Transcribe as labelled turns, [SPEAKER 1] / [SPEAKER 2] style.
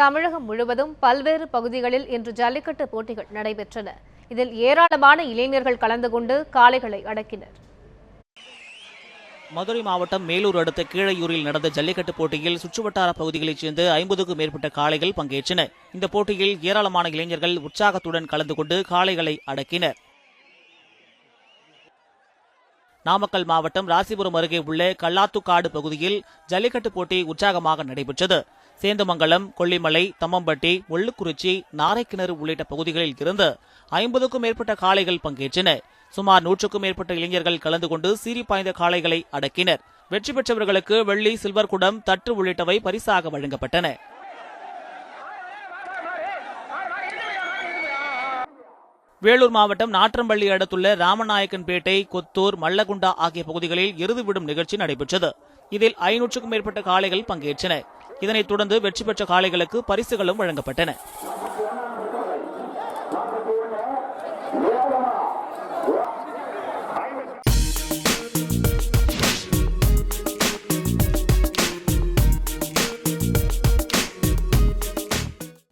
[SPEAKER 1] தமிழகம் முழுவதும் பல்வேறு பகுதிகளில் இன்று ஜல்லிக்கட்டு போட்டிகள் நடைபெற்றன. இதில் ஏராளமான இளைஞர்கள் கலந்து கொண்டு காளைகளை அடக்கினர்.
[SPEAKER 2] மதுரை மாவட்டம் மேலூர் அடுத்த கீழையூரில் நடந்த ஜல்லிக்கட்டு போட்டியில் சுற்றுவட்டார பகுதிகளைச் சேர்ந்த ஐம்பதுக்கும் மேற்பட்ட காளைகள் பங்கேற்றன. இந்த போட்டியில் ஏராளமான இளைஞர்கள் உற்சாகத்துடன் கலந்து கொண்டு காளைகளை அடக்கினர். நாமக்கல் மாவட்டம் ராசிபுரம் அருகே உள்ள கல்லாத்துக்காடு பகுதியில் ஜல்லிக்கட்டு போட்டி உற்சாகமாக நடைபெற்றது. சேந்தமங்கலம் கொல்லிமலை தம்மம்பட்டி ஒள்ளுக்குறிச்சி நாரைக்கிணறு உள்ளிட்ட பகுதிகளில் இருந்து ஐம்பதுக்கும் மேற்பட்ட காளைகள் பங்கேற்றன சுமார் நூற்றுக்கும் மேற்பட்ட இளைஞர்கள் கலந்து கொண்டு சீறி பாய்ந்த காளைகளை அடக்கினர். வெற்றி பெற்றவர்களுக்கு வெள்ளி சில்வர் குடம் தட்டு உள்ளிட்டவை பரிசாக வழங்கப்பட்டன. வேலூர் மாவட்டம் நாற்றம்பள்ளி அடுத்துள்ள ராமநாயக்கன்பேட்டை கொத்தூர் மல்லகுண்டா ஆகிய பகுதிகளில் எருது விடும் நிகழ்ச்சி நடைபெற்றது. இதில் ஐநூற்றுக்கும் மேற்பட்ட காளைகள் பங்கேற்றன இதனைத் தொடர்ந்து வெற்றி பெற்ற காளைகளுக்கு பரிசுகளும் வழங்கப்பட்டன.